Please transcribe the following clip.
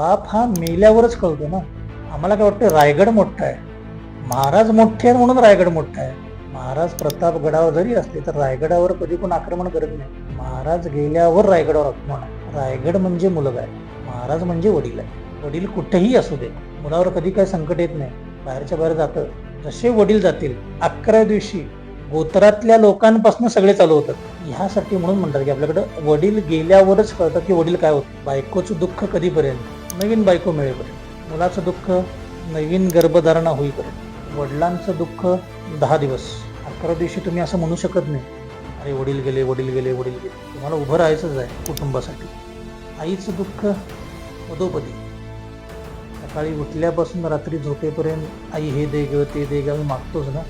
बाप हा मेल्यावरच कळतो ना. आम्हाला काय वाटतं रायगड मोठा आहे. महाराज मोठे आहेत म्हणून रायगड मोठा आहे. महाराज प्रतापगडावर जरी असले तर रायगडावर कधी कोण आक्रमण करत नाही. महाराज गेल्यावर रायगडावर आक्रमण रायगड म्हणजे मुलगा आहे. महाराज म्हणजे वडील आहे. वडील कुठेही असू दे मुलावर कधी काय संकट येत नाही. बाहेरच्या बाहेर जातं. जसे वडील जातील अकरा दिवशी गोत्रातल्या लोकांपासून सगळे चालू होतात. ह्यासाठी म्हणून म्हणतात की आपल्याकडं वडील गेल्यावरच कळतं की वडील काय होतं. बायकोचं दुःख कधीपर्यंत? नवीन बायको मिळेपर्यंत मुलाचं दुःख नवीन गर्भधारणा होईपर्यंत वडिलांचं दुःख दहा दिवस अकरा दिवशी तुम्ही असं म्हणू शकत नाही अरे वडील गेले वडील गेले वडील गेले. तुम्हाला उभं राहायचंच आहे कुटुंबासाठी. आईचं दुःख पदोपदी. सकाळी उठल्यापासून रात्री झोपेपर्यंत आई हे दे गं ते दे गं मागतोच ना.